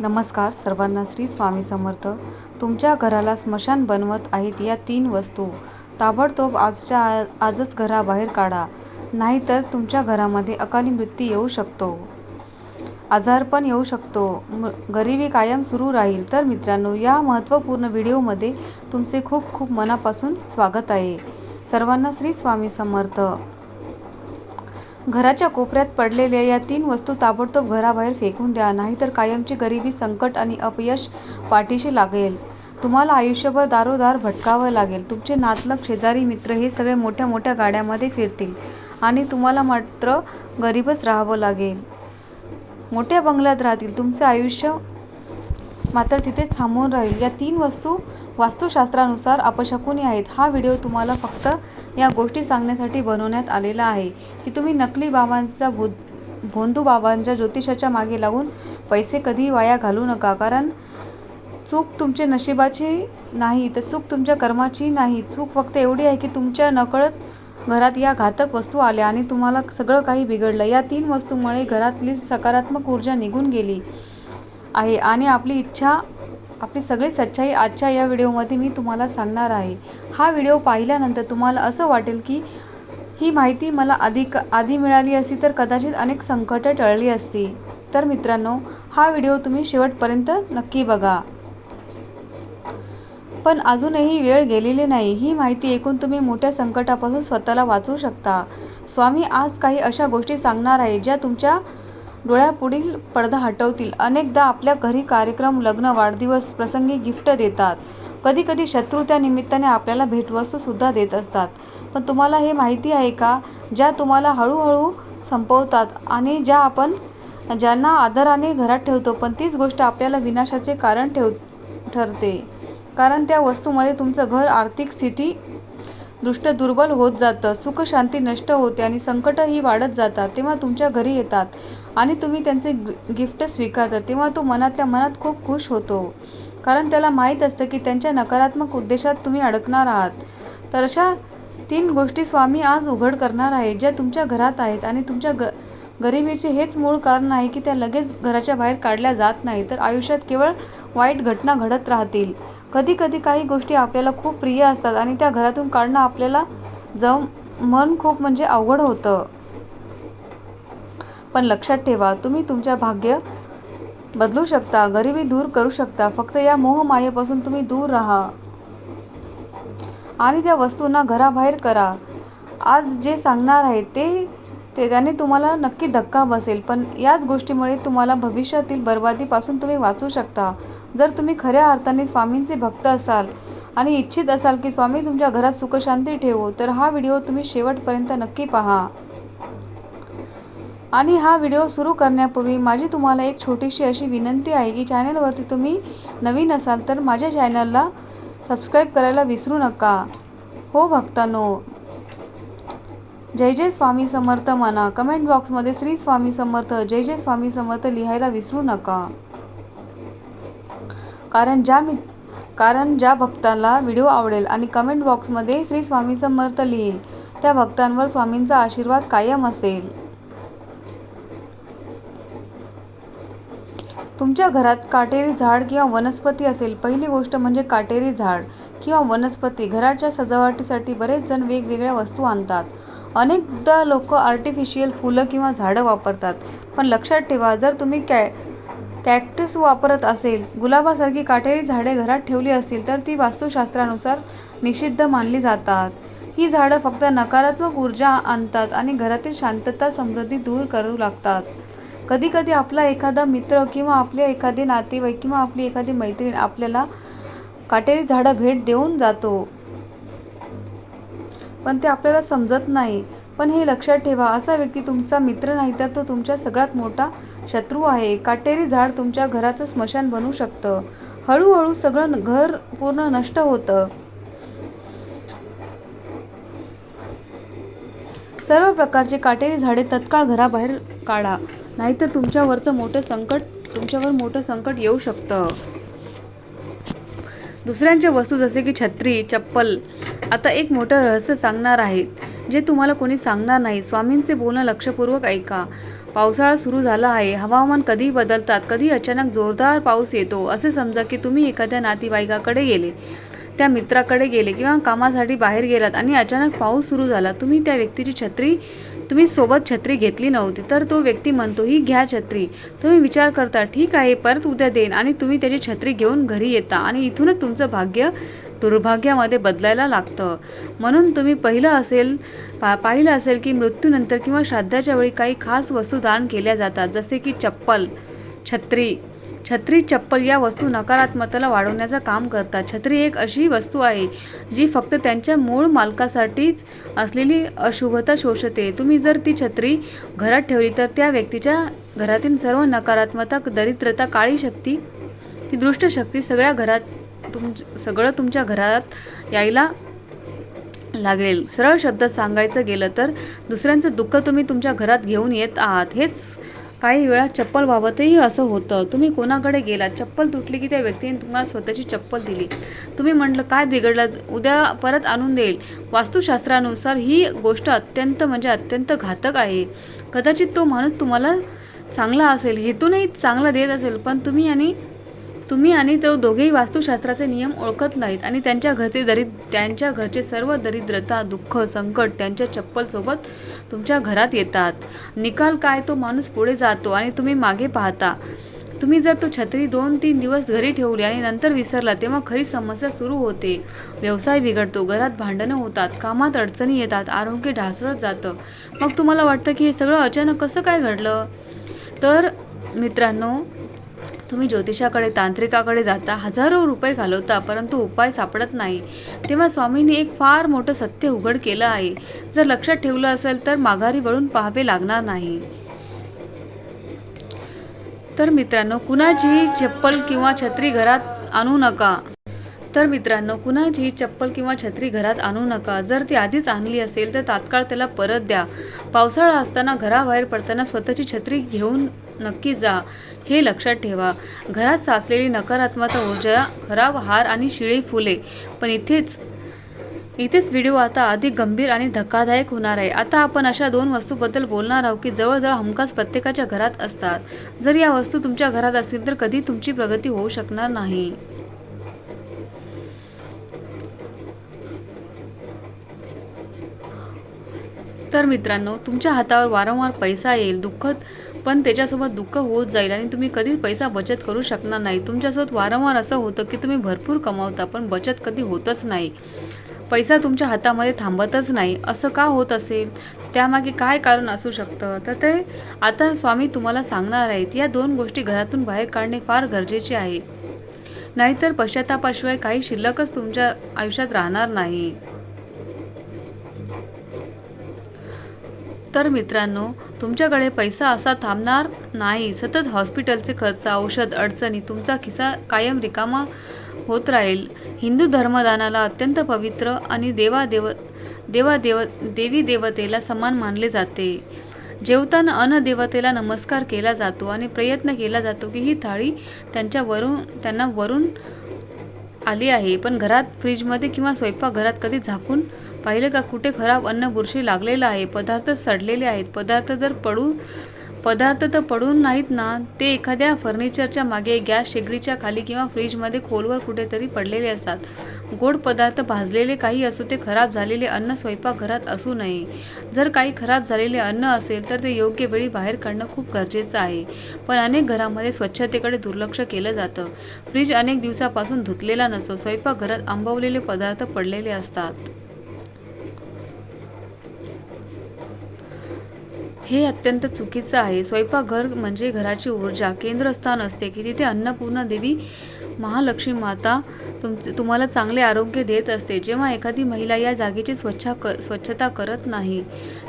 नमस्कार सर्वांना श्री स्वामी समर्थ. तुमच्या घराला स्मशान बनवत आहेत या तीन वस्तू. ताबडतोब आजच्या आ- आजच घराबाहेर काढा. नाहीतर तुमच्या घरामध्ये अकाली मृत्यू येऊ शकतो. आजारपण येऊ शकतो. म गरिबी कायम सुरू राहील. तर मित्रांनो या महत्त्वपूर्ण व्हिडिओमध्ये तुमचे खूप खूप मनापासून स्वागत आहे. सर्वांना श्री स्वामी समर्थ. घराच्या कोपऱ्यात पडलेल्या या तीन वस्तू ताबडतोब घराबाहेर फेकून द्या नाहीतर कायमची गरिबी संकट आणि अपयश पाठीशी लागेल. तुम्हाला आयुष्यभर दारोदार भटकावं लागेल. तुमचे नातलग शेजारी मित्र हे सगळे मोठ्या मोठ्या गाड्यामध्ये फिरतील आणि तुम्हाला मात्र गरीबच राहावं लागेल. मोठ्या बंगल्यात राहतील. तुमचं आयुष्य मात्र तिथेच थांबून राहील. या तीन वस्तू वास्तुशास्त्रानुसार अपशकुनी आहेत. हा व्हिडिओ तुम्हाला फक्त या गोष्टी सांगण्यासाठी बनवण्यात आलेला आहे की तुम्ही नकली बाबांचा भूत भोंदू बाबांच्या ज्योतिषाच्या मागे लागून पैसे कधी वाया घालू नका. कारण चूक तुमचे नशिबाची नाही तर चूक तुमच्या कर्माची नाही. चूक फक्त एवढी आहे की तुमच्या नकळत घरात या घातक वस्तू आल्या आणि तुम्हाला सगळं काही बिघडलं. या तीन वस्तूमुळे घरातली सकारात्मक ऊर्जा निघून गेली. आहे. आणि आपली इच्छा आपली सगळी सच्चाई आजच्या या व्हिडिओमध्ये मी तुम्हाला सांगणार आहे. हा व्हिडिओ पाहिल्यानंतर तुम्हाला असं वाटेल की ही माहिती मला अधिक आधी मिळाली असती तर कदाचित अनेक संकटे टळली असती. तर मित्रांनो हा व्हिडिओ तुम्ही शेवटपर्यंत नक्की बघा. पण अजूनही वेळ गेलेली नाही. ही माहिती ऐकून तुम्ही मोठ्या संकटापासून स्वतःला वाचवू शकता. स्वामी आज काही अशा गोष्टी सांगणार आहे ज्या तुमच्या डोळ्यापुढील पडदा हटवतील. अनेकदा आपल्या घरी कार्यक्रम लग्न वाढदिवस प्रसंगी गिफ्ट देतात. कधी कधी शत्रू त्या निमित्ताने आपल्याला भेटवस्तूसुद्धा देत असतात. पण तुम्हाला हे माहिती आहे का? ज्या तुम्हाला हळूहळू संपवतात आणि ज्या आपण ज्यांना आदराने घरात ठेवतो पण तीच गोष्ट आपल्याला विनाशाचे कारण ठेव ठरते. कारण त्या वस्तूमध्ये तुमचं घर आर्थिक स्थिती दृष्ट दुर्बल होत जातं सुखशांती नष्ट होते आणि संकटही वाढत जातात तेव्हा तुमच्या घरी येतात आणि तुम्ही त्यांचे गिफ्ट स्वीकारता तेव्हा तो मनातल्या मनात खूप खुश होतो. कारण त्याला माहीत असतं की त्यांच्या नकारात्मक उद्देशात तुम्ही अडकणार आहात. तर अशा तीन गोष्टी स्वामी आज उघड करणार आहे ज्या तुमच्या घरात आहेत आणि तुमच्या ग गरिबीचे हेच मूळ कारण आहे की त्या लगेच घराच्या बाहेर काढल्या जात नाही तर आयुष्यात केवळ वाईट घटना घडत राहतील. कधी कधी काही गोष्टी आपल्याला खूप प्रिय असतात आणि त्या घरातून काढणं आपल्याला जाऊन मन खूप म्हणजे अवघड होतं. पण लक्षात ठेवा तुम्ही तुमच्या भाग्य बदलू शकता गरिबी दूर करू शकता. फक्त या मोहमायेपासून तुम्ही दूर राहा. आणि त्या वस्तूंना घराबाहेर करा. आज जे सांगणार आहे ते ते त्याने तुम्हाला नक्की धक्का बसेल. पण याच गोष्टीमुळे तुम्हाला भविष्यातील बर्बादीपासून तुम्ही वाचू शकता. जर तुम्ही खऱ्या अर्थाने स्वामींचे भक्त असाल आणि इच्छित असाल की स्वामी तुमच्या घरात सुखशांती ठेवो तर हा व्हिडिओ तुम्ही शेवटपर्यंत नक्की पहा. आणि हा व्हिडिओ सुरू करण्यापूर्वी माझी तुम्हाला एक छोटीशी अशी विनंती आहे की चॅनलवरती तुम्ही नवीन असाल तर माझ्या चॅनलला सबस्क्राईब करायला विसरू नका. हो भक्तांनो जय जय स्वामी समर्थ म्हणा कमेंट बॉक्समध्ये श्री स्वामी समर्थ जय जय स्वामी समर्थ लिहायला विसरू नका. कारण ज्या मी कारण ज्या भक्ताला व्हिडिओ आवडेल आणि कमेंट बॉक्समध्ये श्री स्वामी समर्थ लिहील त्या भक्तांवर स्वामींचा आशीर्वाद कायम असेल. तुमच्या घरात काटेरी झाड किंवा वनस्पती असेल पहिली गोष्ट म्हणजे काटेरी झाड किंवा वनस्पती. घराच्या सजावटीसाठी बरेच जण वेगवेगळ्या वस्तू आणतात. अनेकदा लोक आर्टिफिशियल फुलं किंवा झाडं वापरतात. पण लक्षात ठेवा जर तुम्ही कॅ कॅक्टस वापरत असेल गुलाबासारखी काटेरी झाडे घरात ठेवली असतील तर ती वास्तुशास्त्रानुसार निषिद्ध मानली जातात. ही झाडं फक्त नकारात्मक ऊर्जा आणतात आणि घरातील शांतता समृद्धी दूर करू लागतात. कधीकधी आपला एखादा मित्र किंवा आपले एखादे नातेवाईक किंवा आपली एखादी मैत्रीण आपल्याला काटेरी झाडं भेट देऊन जातो. पण ते आपल्याला समजत नाही. पण हे लक्षात ठेवा असा व्यक्ती तुमचा मित्र नाही तर तो तुमच्या सगळ्यात मोठा शत्रू आहे. काटेरी झाड तुमच्या घराचं स्मशान बनू शकतं. हळूहळू सगळं घर पूर्ण नष्ट होतं. सर्व प्रकारचे काटेरी झाडे तत्काळ घराबाहेर काढा. नाहीतर तुमच्यावरचं मोठं संकट तुमच्यावर मोठं संकट येऊ शकतं. दुसऱ्यांच्या वस्तू जसे की छत्री चप्पल आता एक मोठं रहस्य सांगणार आहे जे तुम्हाला कोणी सांगणार नाही स्वामींचे बोलणं लक्षपूर्वक ऐका. पावसाळा सुरू झाला आहे हवामान कधी बदलतात कधी अचानक जोरदार पाऊस येतो असे समजा की तुम्ही एखाद्या नातेवाईकाकडे गेले त्या मित्राकडे गेले किंवा कामासाठी बाहेर गेलात आणि अचानक पाऊस सुरू झाला तुम्ही त्या व्यक्तीची छत्री तुम्ही सोबत छत्री घेतली नव्हती तर तो व्यक्ती म्हणतो ही घ्या छत्री. तुम्ही विचार करता ठीक आहे परत उद्या देईन आणि तुम्ही त्याची छत्री घेऊन घरी येता आणि इथूनच तुमचं भाग्य दुर्भाग्यामध्ये बदलायला लागतं. म्हणून तुम्ही पहिलं असेल पा पाहिलं असेल की मृत्यूनंतर किंवा श्राद्धाच्या वेळी काही खास वस्तू दान केल्या जातात जसे की चप्पल छत्री. छत्री चप्पल या वस्तू नकारात्मकतेला वाढवण्याचं काम करतात. छत्री एक अशी वस्तू आहे जी फक्त त्यांच्या मूळ मालकासाठीच असलेली अशुभता शोषते. तुम्ही जर ती छत्री घरात ठेवली तर त्या व्यक्तीच्या घरातील सर्व नकारात्मकता दरिद्रता काळी शक्ती. ती दृष्ट शक्ती सगळ्या घरात तुम सगळं तुमच्या घरात यायला लागेल. सरळ शब्दात सांगायचं गेलं तर दुसऱ्यांचं दुःख तुम्ही तुमच्या घरात घेऊन येत आहात. हेच काही वेळा चप्पल बाबतही असं होतं. तुम्ही कोणाकडे गेलात? चप्पल तुटली की त्या व्यक्तीने तुम्हाला स्वतःची चप्पल दिली. तुम्ही म्हटलं काय बिघडलं? उद्या परत आणून देईल. वास्तुशास्त्रानुसार ही गोष्ट अत्यंत म्हणजे अत्यंत घातक आहे. कदाचित तो माणूस तुम्हाला चांगला असेल हेतूनही चांगला देत असेल पण तुम्ही आणि तुम्ही आणि तो दोघेही वास्तुशास्त्राचे नियम ओळखत नाहीत आणि त्यांच्या घरचे दरिद त्यांच्या घरचे सर्व दरिद्रता दुःख संकट त्यांच्या चप्पलसोबत तुमच्या घरात येतात. निकाल काय तो माणूस पुढे जातो आणि तुम्ही मागे पाहता. तुम्ही जर तो छत्री दोन तीन दिवस घरी ठेवली आणि नंतर विसरला तेव्हा खरी समस्या सुरू होते. व्यवसाय बिघडतो घरात भांडणं होतात कामात अडचणी येतात आरोग्य ढासळत जातं. मग तुम्हाला वाटतं की हे सगळं अचानक कसं काय घडलं? तर मित्रांनो तुम्ही ज्योतिषाकडे तांत्रिकाकडे जाता हजारो रुपये घालवता परंतु उपाय सापडत नाही. तेव्हा स्वामींनी एक फार मोठं सत्य उघड केलं आहे. जर लक्षात ठेवलं असेल तर माघारी वळून पाहावे लागणार नाही. तर मित्रांनो कुणाचीही चप्पल किंवा छत्री घरात आणू नका. तर मित्रांनो कुणाचीही चप्पल किंवा छत्री घरात आणू नका. जर ती आधीच आणली असेल तर तात्काळ त्याला परत द्या. पावसाळा असताना घराबाहेर पडताना स्वतःची छत्री घेऊन नक्की जा. हे लक्षात ठेवा. घरात साचलेली नकारात्मक ऊर्जा खराब हार आणि शिळे फुले. पण इथेच इथेच व्हिडिओ आता अधिक गंभीर आणि धक्कादायक होणार आहे. आता आपण अशा दोन वस्तूबद्दल बोलणार आहोत की जवळजवळ हमखास प्रत्येकाच्या घरात असतात. जर या वस्तू तुमच्या घरात असतील तर कधी तुमची प्रगती होऊ शकणार नाही. तर मित्रांनो तुमच्या हातावर वारंवार पैसा येईल. दुःखद पण त्याच्यासोबत दुःख होत जाईल आणि तुम्ही कधीच पैसा बचत करू शकणार नाही. तुमच्यासोबत वारंवार असं होतं की तुम्ही भरपूर कमावता पण बचत कधी होतच नाही. पैसा तुमच्या हातामध्ये थांबतच नाही. असं का होत असेल? त्यामागे काय कारण असू शकतं? तर ते आता स्वामी तुम्हाला सांगणार आहेत. या दोन गोष्टी घरातून बाहेर काढणे फार गरजेचे आहे. नाहीतर पश्चातापाशिवाय काही शिल्लकच तुमच्या आयुष्यात राहणार नाही. तर मित्रांनो तुमच्याकडे पैसा असा थांबणार नाही. सतत हॉस्पिटलचे खर्च औषध अडचणी तुमचा खिसा कायम रिकामा होत राहील. हिंदू धर्मदानाला अत्यंत पवित्र आणि देवादेव देवा देव देवी देवतेला समान मानले जाते. जेवताना अन्नदेवतेला नमस्कार केला जातो आणि प्रयत्न केला जातो की ही थाळी त्यांच्या वरून त्यांना वरून आली आहे. पण घरात फ्रीजमध्ये किंवा स्वयंपाकघरात कधी झाकून पाहिलं का कुठे खराब अन्न बुरशी लागलेलं आहे? पदार्थ सडलेले आहेत. पदार्थ जर पडू पदार्थ तर पडून नाहीत ना ते एखाद्या फर्निचरच्या मागे गॅस शेगडीच्या खाली किंवा फ्रीजमध्ये खोलवर कुठेतरी पडलेले असतात. गोड पदार्थ भाजलेले काही असो ते खराब झालेले अन्न स्वयंपाकघरात असू नये. जर काही खराब झालेले अन्न असेल तर ते योग्य वेळी बाहेर काढणं खूप गरजेचं आहे. पण अनेक घरामध्ये स्वच्छतेकडे दुर्लक्ष केलं जातं. फ्रीज अनेक दिवसापासून धुतलेला नसतो. स्वयंपाकघरात आंबवलेले पदार्थ पडलेले असतात. हे अत्यंत चुकीचं आहे. स्वयंपाकघर म्हणजे घराची ऊर्जा. केंद्रस्थान असते की तिथे अन्नपूर्णा देवी महालक्ष्मी माता तुमचे तुम्हाला चांगले आरोग्य देत असते. जेव्हा एखादी महिला या जागेची स्वच्छ क स्वच्छता करत नाही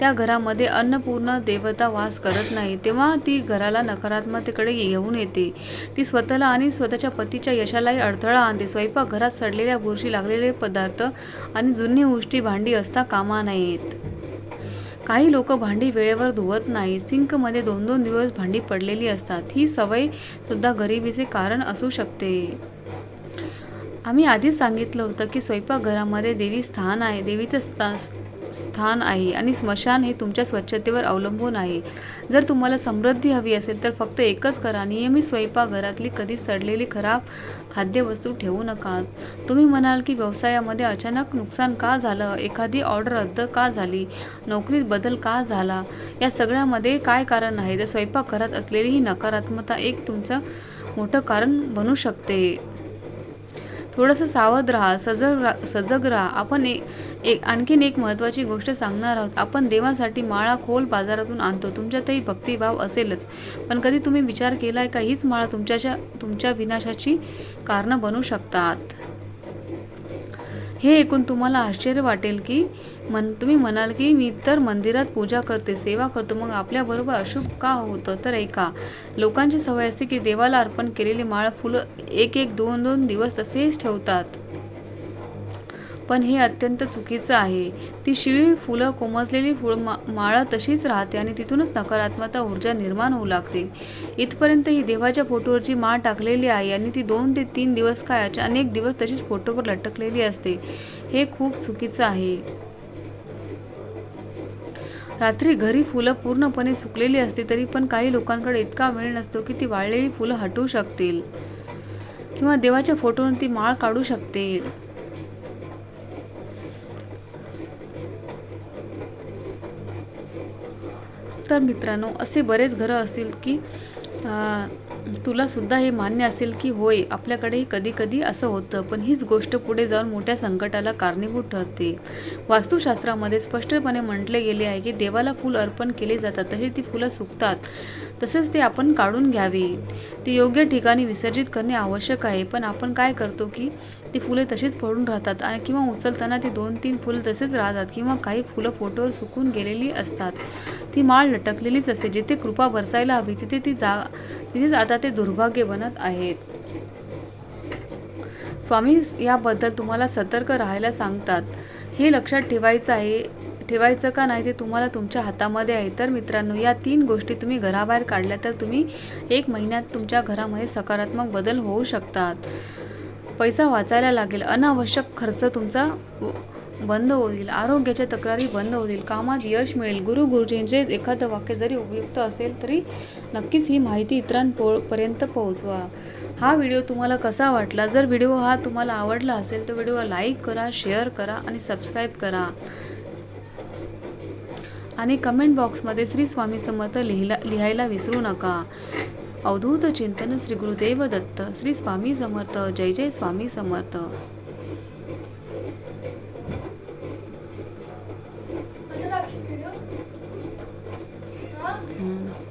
त्या घरामध्ये अन्नपूर्ण देवता वास करत नाही तेव्हा ती घराला नकारात्मकतेकडे घेऊन येते. ती स्वतःला आणि स्वतःच्या पतीच्या यशालाही अडथळा आणते. स्वयंपाकघरात सडलेल्या बुरशी लागलेले पदार्थ आणि जुनी उष्टी भांडी असता कामा नयेत. काही लोक भांडी वेळेवर धुवत नाही. सिंकमध्ये दोन दोन दिवस भांडी पडलेली असतात. ही सवय सुद्धा गरिबीचे कारण असू शकते. आम्ही आधीच सांगितलं होतं की स्वयंपाकघरामध्ये देवी स्थान आहे. देवीचं स्था स्थान आहे आणि स्मशान हे तुमच्या स्वच्छतेवर अवलंबून आहे. जर तुम्हाला समृद्धी हवी असेल तर फक्त एकच करा. नियमित स्वयंपाकघरातली कधीच सडलेली खराब खाद्यवस्तू ठेवू नका. तुम्ही म्हणाल की व्यवसायामध्ये अचानक नुकसान का झालं? एखादी ऑर्डर रद्द का झाली? नोकरीत बदल का झाला? या सगळ्यामध्ये काय कारण आहे? तर स्वयंपाकघरात असलेली ही नकारात्मकता एक तुमचं मोठं कारण बनू शकते. थोडंसं सावध राहा सजग रा सजग राहा. आपण ए एक आणखीन एक महत्त्वाची गोष्ट सांगणार आहोत. आपण देवासाठी माळा खोल बाजारातून आणतो. तुमच्यातही भक्तिभाव असेलच. पण कधी तुम्ही विचार केला आहे का हीच माळा तुमच्याच्या तुमच्या विनाशाची कारणं बनू शकतात. हे ऐकून तुम्हाला आश्चर्य वाटेल की मन तुम्ही म्हणाल की मी तर मंदिरात पूजा करते सेवा करतो मग आपल्याबरोबर अशुभ का होतं? तर ऐका लोकांची सवय असते की देवाला अर्पण केलेली माळ फुलं एक एक दोन दोन दिवस तसेच ठेवतात. पण हे अत्यंत चुकीचं आहे. ती शिळी फुलं कोमजलेली फुल मा माळं तशीच राहते आणि तिथूनच नकारात्मकता ऊर्जा निर्माण होऊ लागते. इथपर्यंत ही देवाच्या फोटोवरची माळ टाकलेली आहे आणि ती दोन ते तीन दिवस काय अनेक दिवस तशीच फोटोवर लटकलेली असते. हे खूप चुकीचं आहे. रात्री घरी फुलं पूर्णपणे सुकलेली असली तरी पण काही लोकांकडे इतका वेळ नसतो की ती वाळलेली फुलं हटवू शकतील. किंवा देवाच्या फोटोवरून ती माळ काढू शकतील. तर मित्रांनो असे बरेच घरं असतील की तुलासुद्धा हे मान्य असेल की होय आपल्याकडेही कधी कधी असं होतं पण हीच गोष्ट पुढे जाऊन मोठ्या संकटाला कारणीभूत ठरते. वास्तुशास्त्रामध्ये स्पष्टपणे म्हटले गेले आहे की देवाला फूल अर्पण केले जातात तसे ती फुलं सुकतात. तसेच ते आपण काढून घ्यावे. ती योग्य ठिकाणी विसर्जित करणे आवश्यक आहे. पण आपण काय करतो की ती फुले तशीच पडून राहतात आणि किंवा उचलताना ती दोन तीन फुलं तसेच राहतात किंवा काही फुलं फोटोवर सुकून गेलेली असतात. ती माळ लटकलेलीच असते जिथे कृपा बरसायला हवी तिथे ती जा तिथेच आता ते दुर्भाग्य बनत आहेत. स्वामी याबद्दल तुम्हाला सतर्क राहायला सांगतात. हे लक्षात ठेवायचं आहे ठेवायचं का नाही ते तुम्हाला तुमच्या हातामध्ये आहे. तर मित्रांनो या तीन गोष्टी तुम्ही घराबाहेर काढल्या तर तुम्ही एक महिन्यात तुमच्या घरामध्ये सकारात्मक बदल होऊ शकतात. पैसा वाचायला लागेल. अनावश्यक खर्च तुमचा बंद होईल. आरोग्याच्या तक्रारी बंद होतील. कामात यश मिळेल. गुरु गुरुजींचे एखादं वाक्य जरी उपयुक्त असेल तरी नक्कीच ही माहिती इतरांपर्यंत पोहोचवा. हा व्हिडिओ तुम्हाला कसा वाटला? जर व्हिडिओ हा तुम्हाला आवडला असेल तर व्हिडिओला लाईक करा शेअर करा आणि सबस्क्राईब करा. आणि कमेंट बॉक्समध्ये श्री स्वामी समर्थ लिहिला लिहायला विसरू नका. अवधूत चिंतन श्री गुरुदेव दत्त. श्री स्वामी समर्थ. जय जय स्वामी समर्थ. कसं